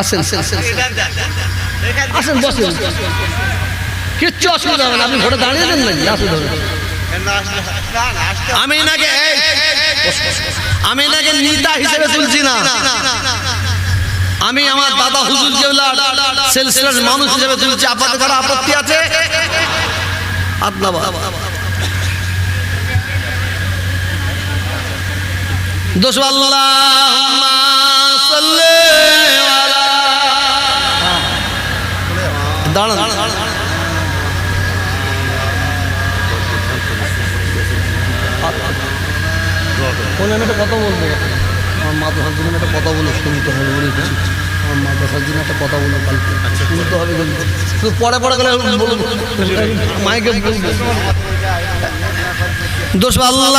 আসেন আসেন বসেন। কিচ্ছু অসুবিধা হবে না আপনি ভোটে দাঁড়িয়ে দেন নাকি? অসুবিধা হবে। আমি নাকি আমি নাকি নিতা হিসেবে তুলছি না। আমি আমার দাদা হুজুর কেবলার সেলসিলার মানুষ হিসেবে তুলছি। আপনাদের কারও আপত্তি আছে? আপনার দোষ আল্লাহ দাঁড়ান ফোনে আমি একটা কথা বলব আমার মা দশার জন্য একটা কথা বলে শুনতে হবে বলেছি আমার মা দশার জন্য একটা কথা বলব কালকে শুনতে হবে শুধু পরে পরে গেলে বলব মাইকে বলব দোষ আল্লাহ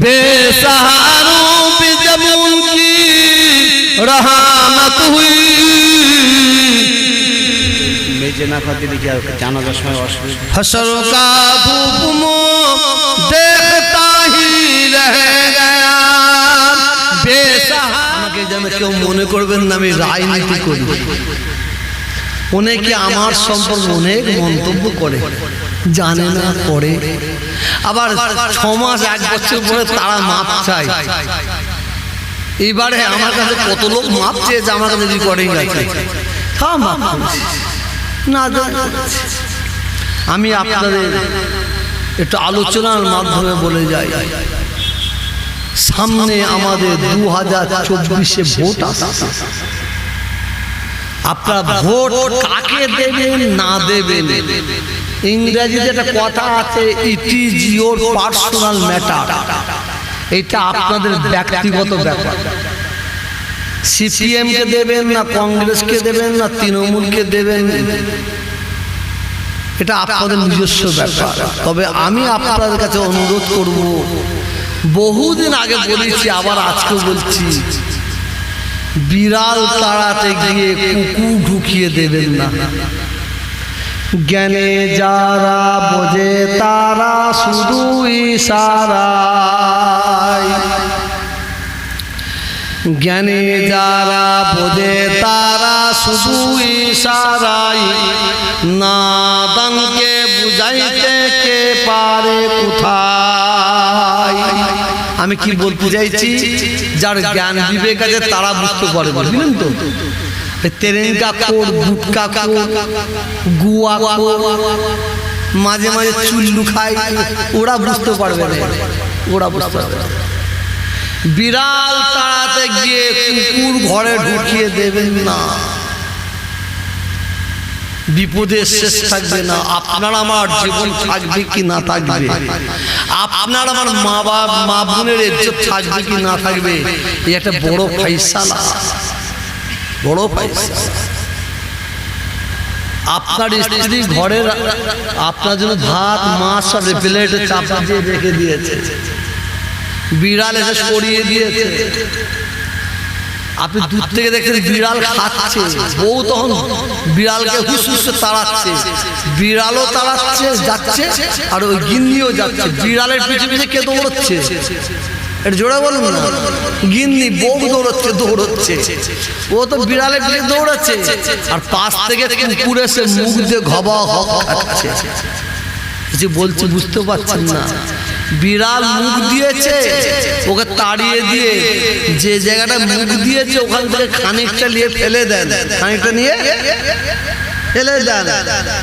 बेसहारों पे जब उनकी रहमत हुई মেজে না খাতে দেখি আর জানাজার সময় অসুবিধা हसर का धूप मुँह देखता ही रह गया बेसहारा আমাকে যেন কেউ মনে করবেন না আমি রাজনীতি করি অনেকে আমার সম্পর্কে অনেক মন্তব্য করে জানে না করে আবার ছ মাস এক বছর পরে তারা মাপ চায় এবারে আমার কাছে কত লোক মাপ চেয়েছে আমার কাছে রেকর্ডিং আছে সব মাপ। না আমি আপনাদের একটু আলোচনার মাধ্যমে বলে যাই সামনে আমাদের দু হাজার চব্বিশে ভোট আসছে আপনারা ভোট কাকে দেবেন না দেবেন ইংরেজিতে একটা কথা আছে it is your personal matter এটা আপনাদের ব্যক্তিগত ব্যাপার। সিপিএমকে দেবেন না কংগ্রেসকে দেবেন না তৃণমূলকে দেবেন। এটা আপনাদের নিজস্ব ব্যাপার। তবে আমি আপনাদের কাছে অনুরোধ করব বহুদিন আগে বলেছি আবার আজকে বলছি বিড়াল তাড়াতে গিয়ে কুকুর ঢুকিয়ে দেবেন না। জ্ঞানে যারা বোঝে তারা শুধু ইশারায়। জ্ঞানে যারা বোঝে তারা শুধু ইশারাই নাদানকে বুঝাইতে কে পারে কোথায়? আমি কি বলতে চাইছি? যার জ্ঞান বিবেক আছে তারা বুঝতে পারে তো? তেরেঙ্কা কোর গুটকা কোর গুয়া মাঝে মাঝে চুল্লু খায় ওরা বুঝতে পারবে ওরা বুঝতে পারবে বিড়াল তাড়াতে গিয়ে কুকুর ঘরে ঢুকিয়ে দেবেন না। বিপদের শেষ থাকবে না, আপনার আমার জীবন থাকবে কি না থাকবে? আপনার আমার মা বাপ, মা বোনের থাকবে কি না থাকবে? একটা বড় ফাইসালা। বড় ফাইসালা আপনার স্ত্রী ঘরের আপনার জন্য ভাত মাছ সব প্লেটে চাপা দিয়ে রেখে দিয়েছে। বিড়াল এসে সরিয়ে দিয়েছে। আপনি দূর থেকে দেখছেন বিড়াল খাচ্ছে। বউ তখন বিড়ালকে হুস হুস তাড়াচ্ছে। বিড়ালও তাড়াচ্ছে যাচ্ছে আর ওই গিন্নিও যাচ্ছে। বিড়ালের পিছনে পিছনে কে দৌড়চ্ছে এটা জোড়া বলুন না। গিন্নি বউ দৌড়চ্ছে দৌড়চ্ছে। ও তো বিড়ালের পিছনে দৌড়াচ্ছে। আর পাশ থেকে কুকুর এসে মুখ দিয়ে ঘবা খাচ্ছে। যে বলছে, বুঝতে পারছেন না। বিড়াল মুখ দিয়েছে, ওকে তাড়িয়ে দিয়ে যে জায়গাটা মুখ দিয়েছে, ওখান থেকে খানিকটা নিয়ে ফেলে দেন। খানিকটা নিয়ে ফেলে দেন।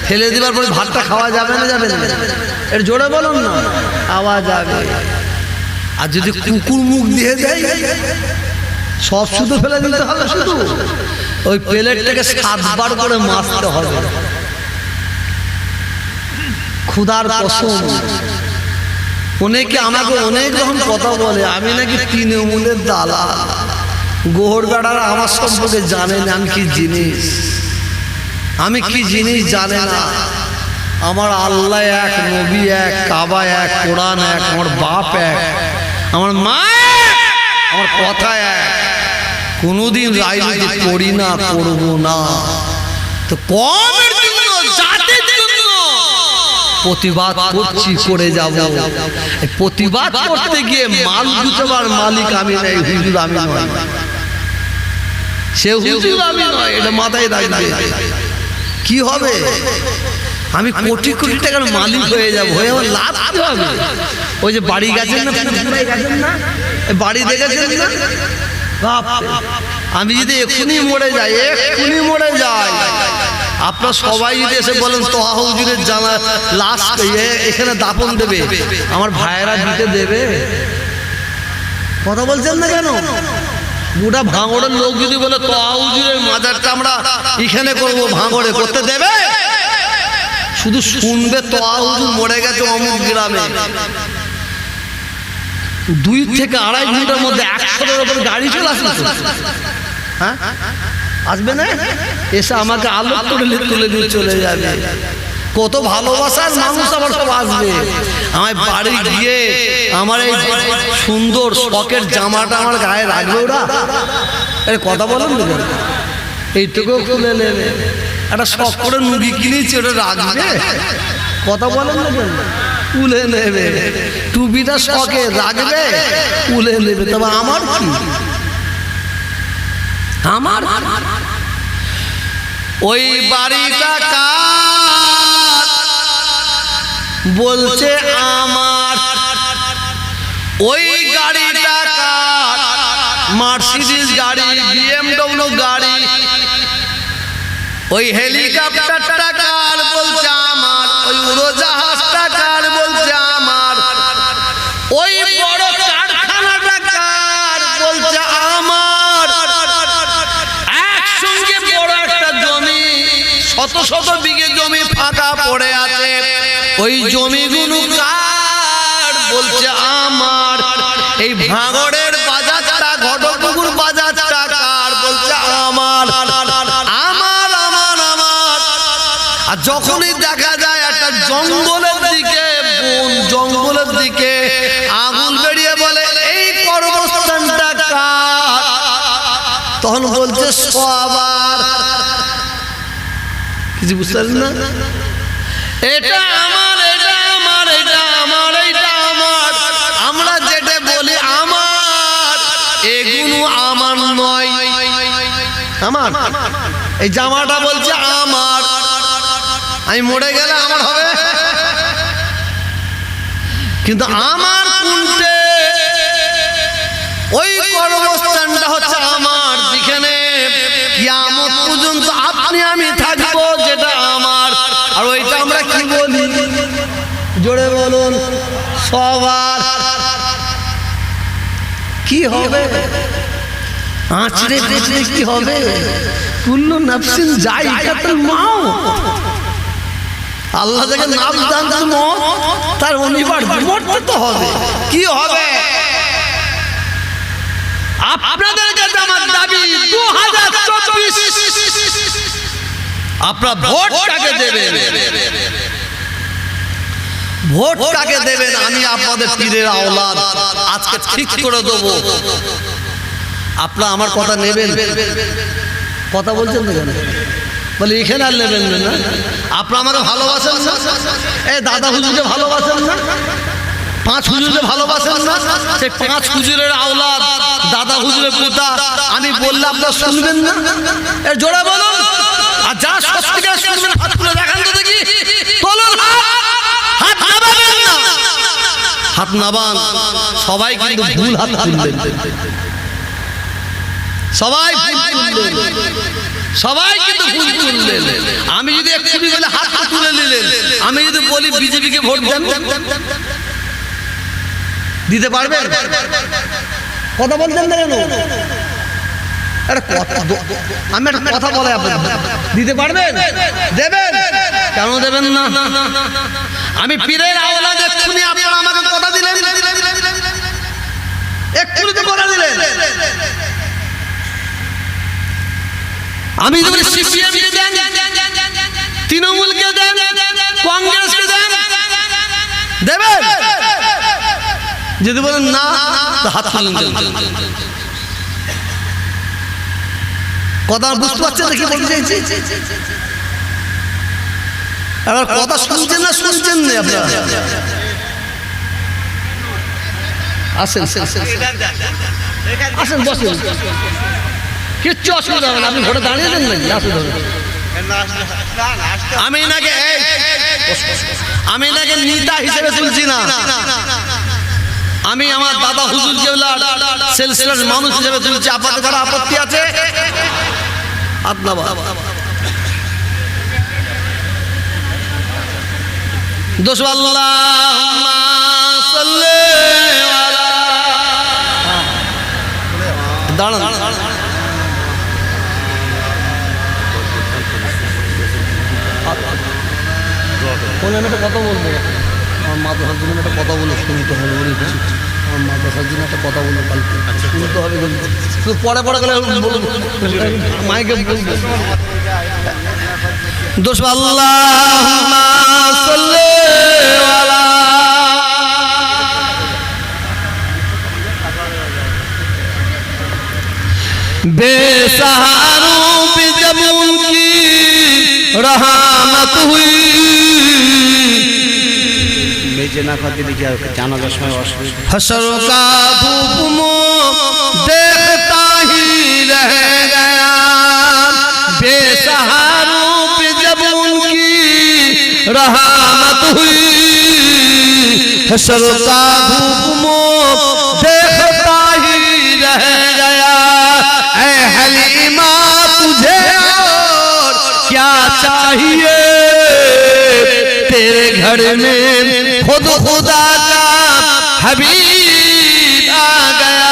ফেলে দেওয়ার পরে ভাতটা খাওয়া যাবে না যাবে না। এর জোরে বলুন না। আওয়াজ যাবে আর যদি কুকুর মুখ দিয়ে দেয় সব শুধু ফেলে দিতে হবে শুধু? ওই প্লেটটাকে সাতবার করে মারতে হবে। ক্ষুধার কসম অনেকে আমাকে অনেক রকম কথা বলে আমি নাকি তৃণমূলের দালাল। গোহরগাড়ারা আমার সম্পর্কে জানে না আমি কি জিনিস। আমি কি জিনিস জানে না। আমার আল্লাহ এক নবী এক কাবা এক কোরআন এক আমার বাপ এক। আমার মা আমার কথা এক কোনোদিন রাজনীতি করি না করব না। তো কমের জন্য, জাতির জন্য প্রতিবাদ করছি, করে যাব। প্রতিবাদ করতে গিয়ে মাল গুছাবার মালিক আমি নাই আমি নয় সে হুজুর আমি নয় এটা মাথায় কি হবে? আমি কোটি কোটি টাকার মালিক হয়ে যাব, হয়ে আমার লাভ হবে। ওই যে বাড়ি গেছেন না? বাড়ি দেখেছেন না। আমি যদি এক্ষুনি মরে যাই এক্ষুনি মরে যাই। আপনার সবাই যদি এসে বলেন তোহা হুজুরের জানা এ- এখানে দাপন দেবে। আমার ভাইয়েরা দিতে দেবে। কথা বলছেন না কেন? গোটা ভাঙড়ের লোক যদি বলে তোহা হুজুরের মাজারটা আমরা এখানে করব ভাঙড়ে করতে দেবে? শুধু শুনবে হুজুর মরে গেছে অমুক গ্রামে। দুই থেকে আড়াই ঘণ্টার মধ্যে একশোর ওপর গাড়ি চলে আসবে হ্যাঁ? আসবে না? এসে আমাকে আলো করে তুলে নিয়ে চলে যাবে। কত ভালোবাসার মানুষ আমার সব আসবে। আমার বাড়ি গিয়ে আমার এই সুন্দর শখের জামাটা আমার গায়ে রাখবে ওরা? আরে, কথা বলেন? এইটুকু খুলে নেবে একটা শখ করে মুরগি কিনেছি, ওটা রাখবে? কথা বলেন না তুলে নেবে। টুপিটা শখে রাখবে তুলে নেবে। তবে আমার কি? আমার ওই বাড়িটা কার? বলছে আমার। ওই গাড়িটা কার? মার্সিডিজ গাড়ি, বিএমডব্লিউ গাড়ি। ওই হেলিকপ্টারটা কার? বলছে আমার। ওই উড়োজাহাজটা বলছে আমার। ওই বড় কারখানাটা কার বলছে আমার। একসঙ্গে বড় একটা জমি, শত শত বিঘে জমি ফাঁকা পড়ে আছে। ওই জমিগুলো কার? বলছে আমার। এই ভাঙড়ের বাজারটা ঘটপুকুর বাজারটা কার? বলছে আমার। আমার আমার আমার। আর যখনই দেখা যায় একটা বন দিকে আগুন বেরিয়ে বলে, এই তখন বলছে সবার কিছু বুঝতে না? এটা আমার এটা আমার এটা আমার এটা আমার। আমরা যেটা বলি আমার, এগুলো আমার নয়। আমার? এই জামাটা বলছে, আমার। আমি মরে গেলে আমার হবে? কিন্তু আমার কোনটে ওই কর্মস্থানটা হচ্ছে আমার যেখানে কিয়ামত পর্যন্ত আপনি আমি থাকব যেটা আমার। আর ওইটা আমরা কি বলি? জোরে বলুন সবার কি হবে? আঁচড়ে দেখলে কি হবে? কুল্লু নাফসিন যাই মাও। আল্লাহ থেকে নাম জানতে মত তার অনিবার্য মরতে তো হবে। কি হবে? আপনাদের কাছে আমার দাবি দু হাজার চব্বিশ। আপনার ভোট কাকে দেবেন। ভোট কাকে দেবেন আমি আপনাদের পীরের আওলাদ। আজকে ঠিক করে দেবো। আপনারা আমার কথা নেবেন? কথা বলছেন না কেন? বলে, এখানে আর নেবেন না আপনারা আমাকে ভালোবাসেন না? এ, দাদা হুজুরকে ভালোবাসেন না? পাঁচ হুজুরকে ভালোবাসেন না? সেই পাঁচ হুজুরের আওলাদ, দাদা হুজুরের পোতা। আমি বললে আপনারা শুনবেন না? এ জোড়া বলুন। আর যা সত্যিকার শুনবেন, হাত তুলে দেখান তো দেখি। তোলুন হাত নাবাবেন না হাত নাবান সবাই কিন্তু ভুল হাত তুলবেন। সবাই ভুল তুললেন সবাই কিন্তু ভুল তুললেন আমি যদি একটু বলে হাত তুলে নিলেন আমি যদি বলি বিজেপিকে ভোট দেন দিতে পারবেন কথা বলছেন না কেন কথা আমি একটা কথা বলে আপনার দিতে পারবেন দেবেন কেন দেবেন না আমি পীরের আওলাদ এক্ষুনি আপনারা আমাকে কথা দিলেন তো কথা দিলেন আমি যদি তৃণমূলকে দেন, কংগ্রেসকে দেন, দেবেন? যদি বলেন না হাত কথা বুঝতে পারছেন না কি বলতে চাইছি? এবার কথা শুনছেন না শুনছেন আসেন। আসেন, বসেন। কিচ্ছু অসুবিধা হবে না। আপনি ভোটে দাঁড়িয়ে দেন নাকি? অসুবিধা হবে আমি নাকি আমি নাকি নিতা হিসেবে তুলছি না। আমি আমার দাদা হুজুর কেবলার সেলসিলার মানুষ হিসেবে তুলছি। আপনাদের কারও আপত্তি আছে? আপনার দোষ দাঁড়ান। ফোনে আমি একটা কথা বলবো আমার মাদ্রাসার জন্য আমি একটা কথা বলে শুনতে হবে বুঝেছি আমার মাদ্রাসার জন্য একটা কথা বলবো কালকে শুনতে হবে কিন্তু শুধু পরে পরে গেলে বলবো মাইকে বলবো দোষ बेसहारों पे जब उनकी रहमत हुई মেজে না খাতে দেখি আর জানাজার সময় অসুবিধা हसर का धूप मुँह देखता ही रह गया बेसहारों पे जब उनकी रहमत हुई हसर का धूप मुँह देखता ही रह गया ऐ हलीमा तुझे और क्या चाहिए तेरे घर में खुद खुदा का हबीब आ गया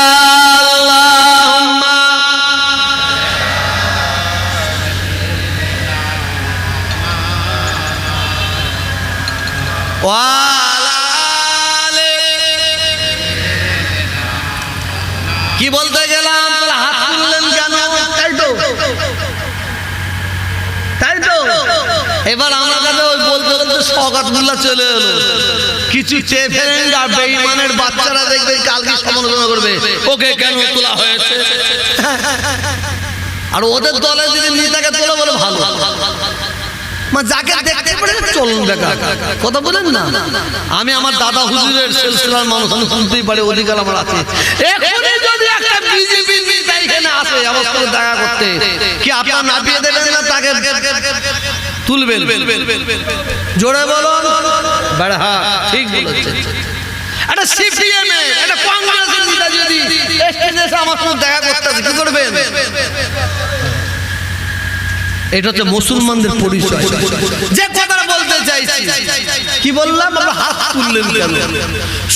বলতে চলে এলো। কিছু ফেলেন আর বাচ্চারা দেখবে, কালকে সমালোচনা করবে। ওকে কেন তোলা হয়েছে? আর ওদের দলে যদি নেতাকে তোলা বলে ভালো। যাকে চলুন কথা বলেন না। আমি আমার দাদা হুজুরের সিলসিলার মানুষ, আমি শুনতেই পারি, অধিকার আমার আছে। এখনই দেখা করতে, কি তাকে তুলবেন? জোরে বলুন। বেড়া হ্যাঁ ঠিক বলেছেন। একটা সিপিএম একটা কংগ্রেসের নেতা যদি এসে আমার সঙ্গে দেখা করতে কি করবেন? এটা হচ্ছে মুসলমানদের পরিচয়। যে কথাটা বলতে চাইছি কি বললাম? আমরা হাত তুললেন কেন?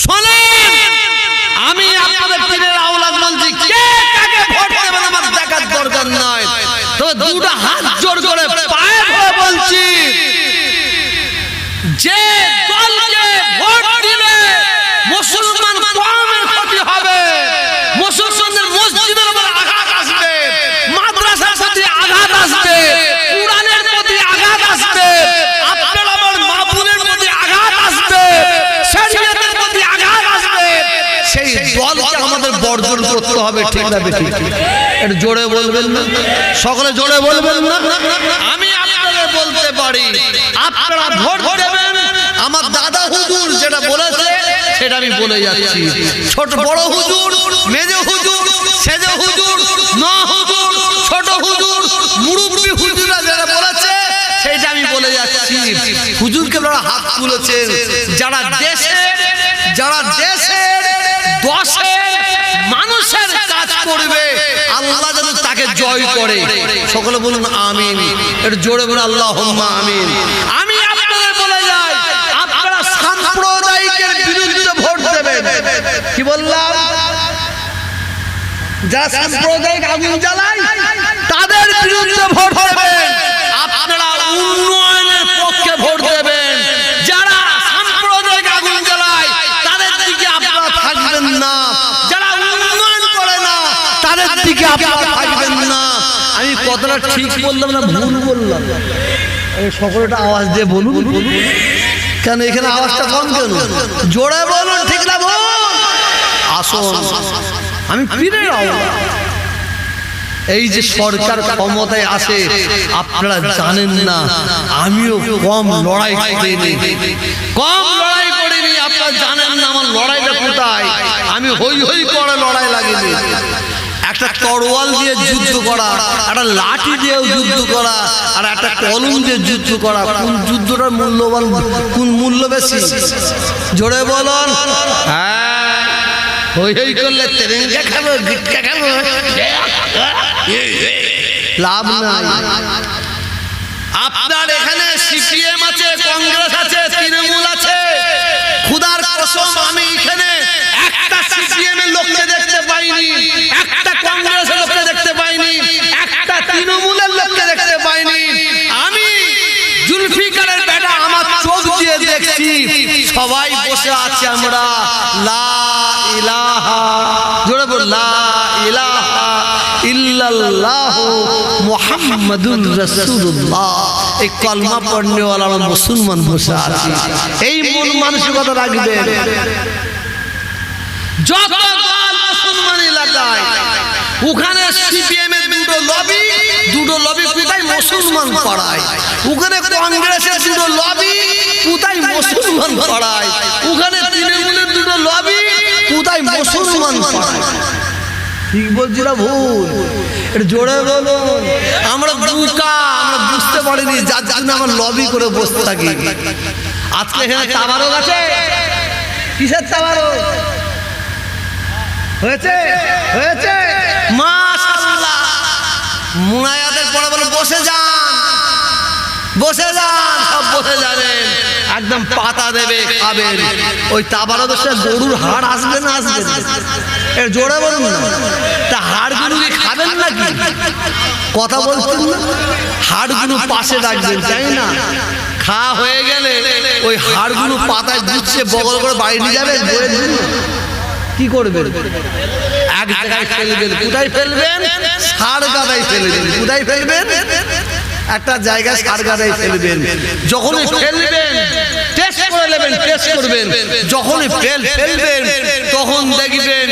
শোনেন আমি আপনাদের পীরের আওলাদ বলছি কে কাকে ভোট দেবেন আমার দেখার দরকার নয় তবে দুটো হাত জোর করে পায়ে ধরে বলছি। যে দলকে ভোট মুসলমান কমের ক্ষতি হবে। মসজিদের উপর আঘাত আসবে, মাদ্রাসার আঘাত আসবে আঘাত হবে জোরে বলবেন সকলে জোরে বলবেন না আমি আপনাদের বলতে পারি আপনারা ভোট দেবেন আমার দাদা হুজুর যেটা বলেছে সেটা আমি বলে যাচ্ছি। ছোট বড় হুজুর, মেজ হুজুর, সেজ হুজুর ন হুজুর, ছোট হুজুর, মুরব্বী হুজুরা যেটা বলেছে সেটা আমি বলে যাচ্ছি। হুজুরকে আপনারা হাত তুলেছেন যারা দেশের যারা দেশের দশের মানুষের কাজ করবে, আল্লাহ যেন তাকে জয় করে। সকলে বলুন, আমিন। একটু জোরে বলুন আল্লাহ আমিন। আমি আপনাদের বলে যাই আপনারা সাম্প্রদায়িকের বিরুদ্ধে ভোট দেবেন কি বললাম? যারা সাম্প্রদায়িক আগুন জ্বালায়, তাদের বিরুদ্ধে ভোট দেবেন। আপনারা উন্নয়নের পক্ষে ভোট দেবেন। যারা সাম্প্রদায়িক আগুন জ্বালায়, তাদের দিকে আপনারা থাকবেন না। যারা উন্নয়ন করে না, তাদের দিকে আপনারা থাকবেন না। আমি কতটা ঠিক বললাম না ভুল বললাম? আমি সকলটা আওয়াজ দিয়ে বলুন বলুন। কেন এখানে আওয়াজটা কম কেন? জোরে বলুন, ঠিক না আমি আওয়াজ এই যে সরকার ক্ষমতায় আসে আপনারা জানেন না আমিও কম লড়াই করিনি। কম লড়াই করিনি আপনারা জানেন না আমার লড়াইটা কোথায়। আমি হই হই করে লড়াই লাগিনি একটা তরোয়াল দিয়ে যুদ্ধ করা একটা লাঠি দিয়েও যুদ্ধ করা আর একটা কলম দিয়ে যুদ্ধ করা কোন যুদ্ধটার মূল্যবান কোন মূল্য বেশি? জোরে বলুন। হ্যাঁ। হই আপনার এখানে সিপিএম আছে, কংগ্রেস আছে, তৃণমূল আছে। খুদার আমি এখানে একটা সিপিএম এর লোককে দেখতে পাইনি, একটা কংগ্রেসের লোককে দেখতে পাইনি, একটা তৃণমূলের লোককে দেখতে পাইনি। আমি সবাই বসে আছে আমরা। লা ওখানে মুসলমান পাড়ায়? কংগ্রেসের ওখানে তৃণমূলের দুটো লবি কোথায় মুসলমান ঠিক বলছি না ভুল। এটা জোরে বলুন আমরা বুকা আমরা বুঝতে পারিনি যার জন্য আমরা লবি করে বসতে থাকি। আজকে এখানে তাবারক আছে? কিসের তাবারক? হয়েছে? হয়েছে? মাশাআল্লাহ। মুনায়াতের পরে বলে বসে যান। বসে যান, সব বসে যাবেন। একদম পাতা দেবে, খাবেন। ওই তাবারক সে গরুর হাড় আসবে না আসবে? এর জোরে বলুন না। তা হাড়গুলো কি খাবেন নাকি? কথা বলছেন না? হাড়গুলো পাশে রাখবেন, তাই না? খাওয়া হয়ে গেলে ওই হাড়গুলো পাতায় দিচ্ছে বগল করে বাড়ি নিয়ে যাবেন। কি করবেন? এক জায়গায় ফেলবেন। কোথায় ফেলবেন? সার গাদায় ফেলবেন। কোথায় ফেলবেন? একটা জায়গায় সার গাদায় ফেলবেন। যখনই ফেলবেন টেস্ট করে নেবেন টেস্ট করবেন। যখনই ফেল ফেলবেন তখন দেখবেন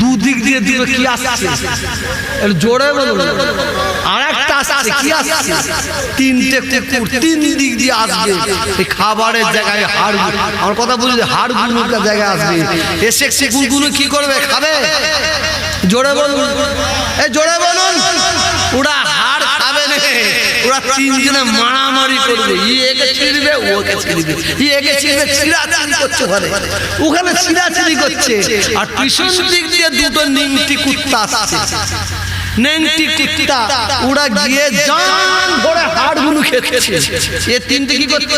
দুদিক দিয়ে দিবে কি আসছে? জোরে বলুন। আর একটা আসছে কি আসছে তিনটে কুকুর তিন দিক দিয়ে আসবে। এই খাবারের জায়গায় হাড় আমার কথা বুঝলি হাড়গুলোর জায়গায় আসবে। এসে কুকুরগুলো কি করবে? খাবে? জোরে বলুন। এই জোরে বলুন। ওরা ওরা তিনজনে মারামারি করবে। ই একে ছিড়বে ওকে ছিড়বে। ই একে ছিড়বে ছিড়াছিড়ি করছে ঘরে। ওখানে ছিড়াছিড়ি করছে। আর পিছন দিক দিয়ে দুটো নিমটি কুত্তা আসছে। নেংটি কুত্তা, ওরা গিয়ে জান ধরে হাড়গুলো খেচ্ছে এ তিনটে কি করছে?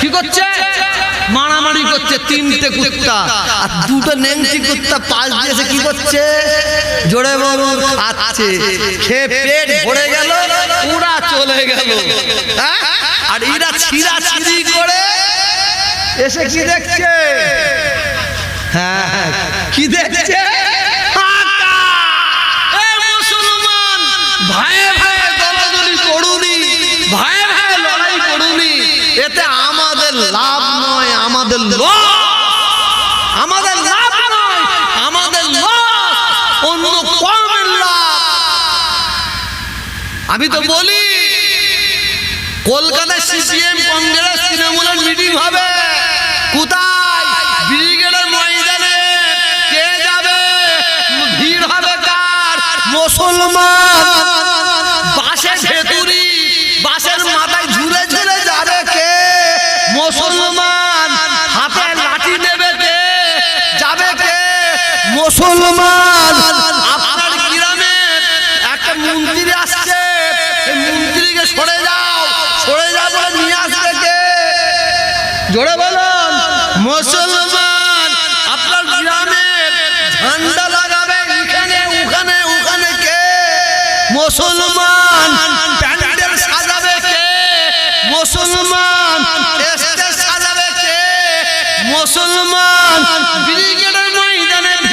কি করছে? মারামারি করছে তিনটে কুত্তা। আর দুটো নেংটি কুত্তা পাশ দিয়েছে কি করছে? জোরে বলুন আছে খেয়ে পেট ভরে গেল পুরা চলে গেল। হ্যাঁ? আর এরা ছিঁড়া ছিঁড়ি করে এসে কি দেখছে? হ্যাঁ হ্যাঁ, কি দেখছে? আমাদের আমাদের লাভ নয় আমাদের অন্য কমের লাভ। আমি তো বলি কলকাতায় সিপিএম কংগ্রেস তৃণমূলের মিটিং হবে। কোথায়? ব্রিগেডের ময়দানে। কে যাবে? ভিড় হবে কার? মুসলমান। বাসের ভেতুরি মুসলমান। আপনার গ্রামে একটা মন্দির আসছে এই মন্দিরকে সরে যাও সরে যাও বলে নিয়ে আসবে জোরে বলুন, মুসলমান, আপনার ওখানে ওখানে কে? মুসলমান মুসলমান মুসলমান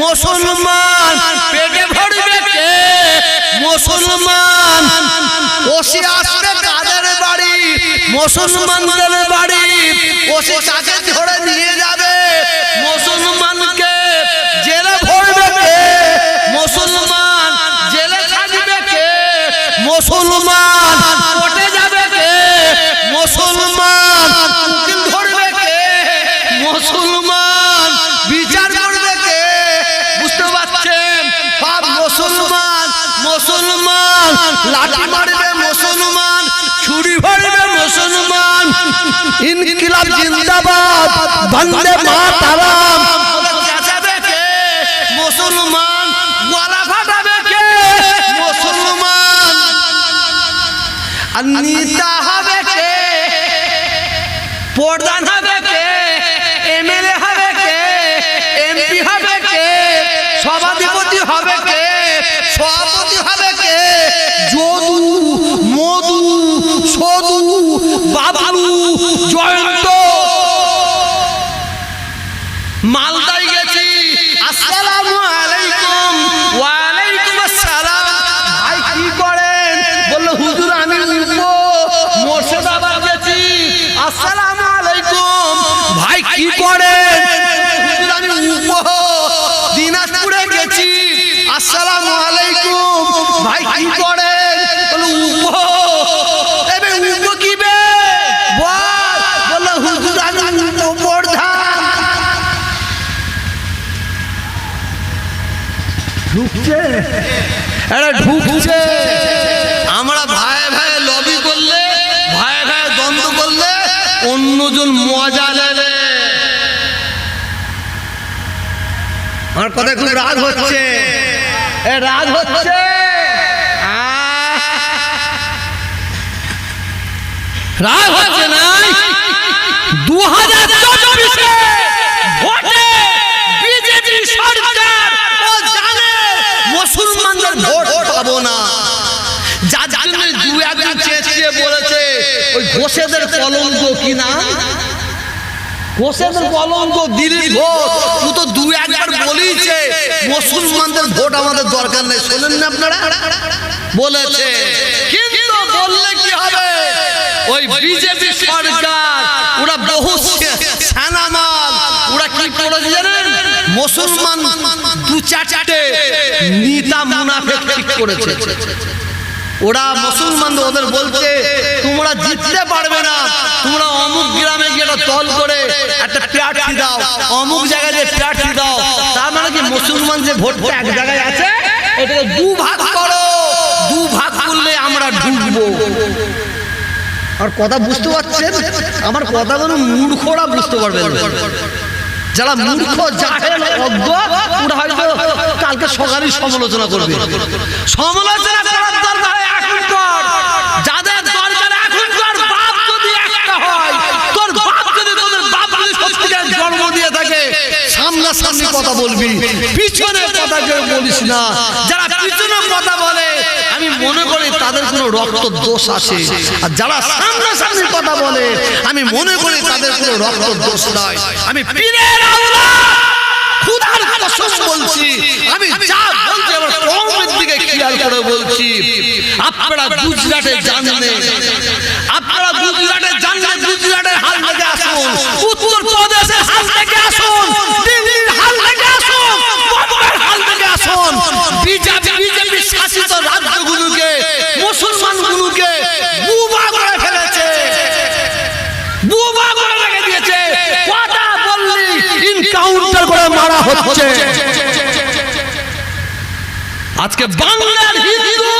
মুসলমান পেটে ভরবে কে? মুসলমান ওসি আসবে কাদের বাড়ি, মুসলমানদের বাড়ি, ওসি কাকে ধরে নিয়ে যাবে। মুসলমানকে জেলে ভরবে কে? মুসলমান জেলে থাকবে কে? মুসলমান লাঠি মারবে মুসলমান, ছুরি ভরবে মুসলমান। ইনকিলাব জিন্দাবাদ, বন্দে মাতারাম। মুসলমান গলা ফাটাবে কে? মুসলমান। ঢুকছে। এটা ঢুকছে। আমরা ভাই ভাই লবি করলে ভাই ভাই দ্বন্দ্ব করলে অন্যজন মজা নেবে। আমার কথা খুব রাগ হচ্ছে। এ রাগ হচ্ছে। রাগ হচ্ছে না দু হাজার চব্বিশে ভোটে বিজেপি সরকার ও জানে মুসলমানদের ভোট পাবো না। যার জন্য দু একজন চেঁচিয়ে বলেছে ওই ঘোষেদের কলঙ্ক কি না ঘোষেদের কলঙ্ক দিলীপ ঘোষ ও তো দু একবার বলেছে। মুসলমানদের ভোট আমাদের দরকার নেই। শোনেন না আপনারা। বলেছে। কিন্তু বললে কি হবে? ওই বিজেপি সরকার ওরা বহু সেনামাল ওরা কি করেছে জানেন? মুসলমান নিতা মুনাফেক ঠিক করেছে। ওরা মুসলমানদের ওদের বলছে, তোমরা জিততে পারবে না। তোমরা অমুক গ্রামে গিয়ে একটা দল করে একটা প্রার্থী দাও। অমুক জায়গায় যে প্রার্থী দাও। তার মানে কি মুসলমান যে ভোটটা এক জায়গায় আছে, এটাকে দু ভাগ করো। দু ভাগ করলে আমরা ঢুকবো আর কথা বুঝতে পারছেন? আমার কথাগুলো মূর্খরা বুঝতে পারবে। যারা মূর্খ জাহেল অজ্ঞ ওরা হয়তো কালকে সকালেই সমালোচনা করবে। সমালোচনা করার দরকার এখন কর যাদের দরকার এখন কর বাপ যদি একটা হয় তোর বাপ যদি তোদের বাপ যদি সত্যিকার জন্ম দিয়ে থাকে সামনা কথা বলবি পিছনে কথা কেউ বলিস না। যারা পিছনে কথা বলে আমি মনে করি তাদের কোনো রক্ত দোষ আছে? আর যারা সামনা সামনি কথা বলে, আমি মনে করি তাদের কোনো রক্ত দোষ নয় আমি পীরের খুদার কসম বলছি। আমি যা বলছি, আমার কমের দিকে খেয়াল করে বলছি। আপনারা গুজরাটে জানলে আপনারা গুজরাটে জানলে গুজরাটের হাল থেকে আসুন। উত্তর প্রদেশের হাল থেকে আসুন। দিল্লির হাল থেকে আসুন। বোম্বের হাল থেকে আসুন। বিজেপি বিজেপি শাসিত রাজ্যগুলোকে আজকে বাংলার হিন্দু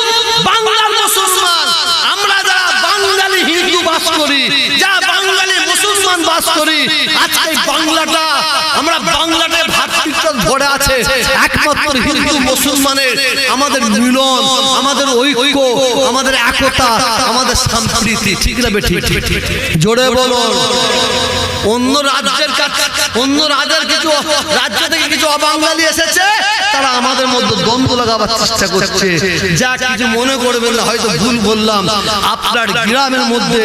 বাংলার মুসলমান। আমরা যারা বাঙালি হিন্দু বাস করি যা বাঙালি মুসলমান বাস করি, আজকে বাংলাটা ভাতৃত্ব ভরে আছে। একমাত্র হিন্দু মুসলমানের আমাদের মিলন, আমাদের ঐক্য, আমাদের একতা, আমাদের সম্প্রীতি। ঠিক না বে ঠিক? জোরে বলুন অন্য রাজ্যের অন্য রাজ্যের কিছু রাজ্য থেকে কিছু অবাঙালি এসেছে, তারা আমাদের মধ্যে দ্বন্দ্ব লাগাবার চেষ্টা করছে। যা কিছু মনে করবেন না, হয়তো ভুল বললাম। আপনার গ্রামের মধ্যে,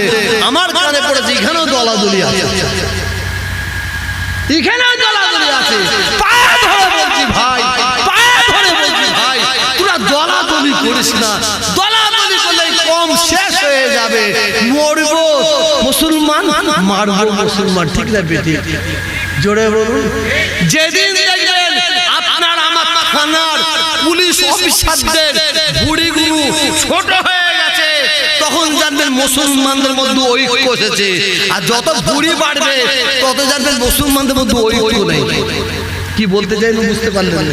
আমার কানে পড়েছে, এখানেও দলাদলি আছে। এখানেও দলাদলি আছে। পায়ে ধরে বলছি ভাই, পায়ে ধরে বলছি ভাই, তোরা দলাদলি করিস না। দলাদলি করলে কম শেষ হয়ে যাবে। মরবো, মুসলমান, মারবো মুসলমান, ঠিক না বেটি? জোরে বলুন। যেদিন দেখবেন আপনার আমার থানার পুলিশ অফিসারদের বুড়িগুলো ছোট হয়ে তখন জানবেন মুসলমানদের মধ্যে ঐক্য এসেছে। আর যত বুড়ি বাড়বে, তত জানবেন মুসলমানদের মধ্যে ঐক্য নেই। কি বলতে চাইলেন বুঝতে পারলেন?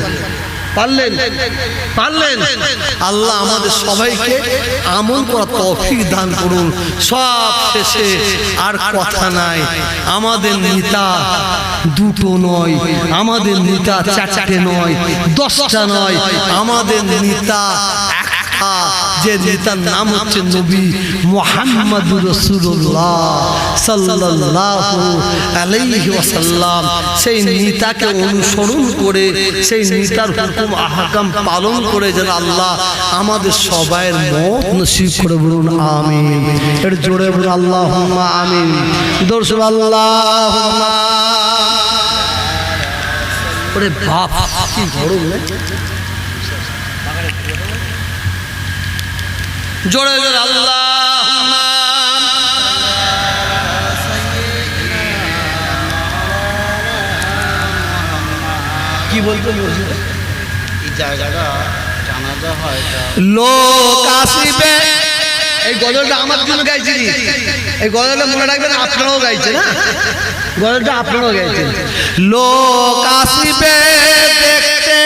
পারলেন? পারলেন? আল্লাহ আমাদের সবাইকে আমল করা তফিক দান করুন। সব শেষে আর কথা নাই। আমাদের নেতা দুটো নয়, আমাদের নেতা চারটে নয়, দশটা নয়, আমাদের নেতা যে নেতার নাম হচ্ছে নবী মোহাম্মদুর রসুল্লাহ সাল্লাল্লাহু আলাইহি ওয়াসাল্লাম। সেই নেতাকে অনুসরণ করে, সেই নেতার হুকুম, আহকাম পালন করে যেন আল্লাহ আমাদের সবাইয়ের মত নসিব করে বলুন, আমিন। এর জোরে বলুন আল্লাহ আমিন। দর্শন আল্লাহ ওরে বাপ, কি গরম জোরে জোরে আল্লাহ। কি বলতে এই জায়গাটা জানাজা হয় লোক আসিবে। এই গজলটা আমার জন্য গাইছি এই গজলটা মনে রাখবেন আপনারাও গাইছেন না গজলটা আপনারাও গাইছেন। লোক আসিবে দেখতে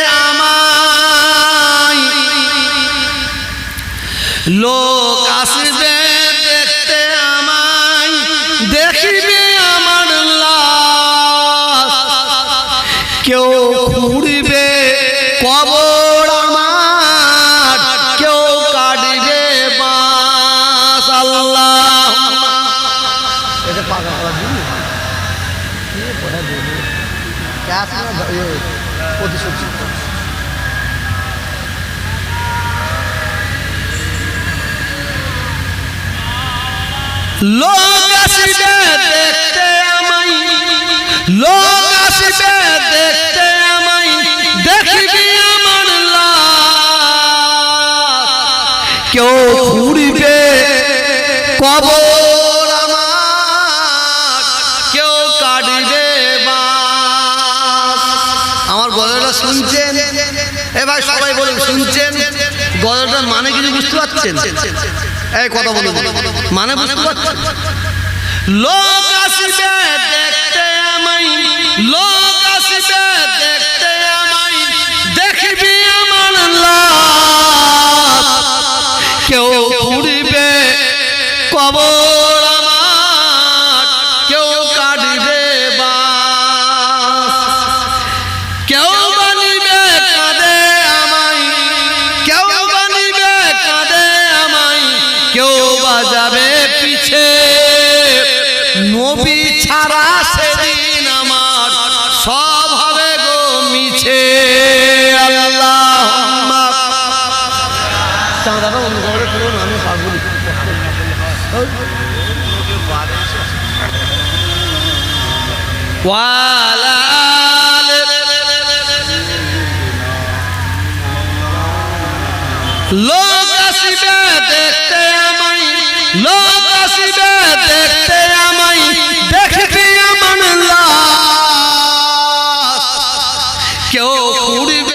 লোক আসিবে দেখতে আমায়, দেখিবে আমার লাশ। কেউ খুঁড়িবে কবর আমার, কেউ কাটবে বাস। আল্লাহ এটা লোক আসিবে দেখতে আমায়। লোক আসিবে দেখতে আমায়। দেখিবি আমার কেউ ঘুরিবে কবর আমার। কেউ শুনছেন? এ ভাই সবাই বলুন, শুনছেন? গলাটার মানে কিছু বুঝতে পারছেন? এই কথা বলুন মানে বুঝতে পারছ লোক আসবে দেখতে আমায়, লোক আসবে দেখতে আমায়, দেখবি আমার লাশ কেউ উড়বে কবর Wow.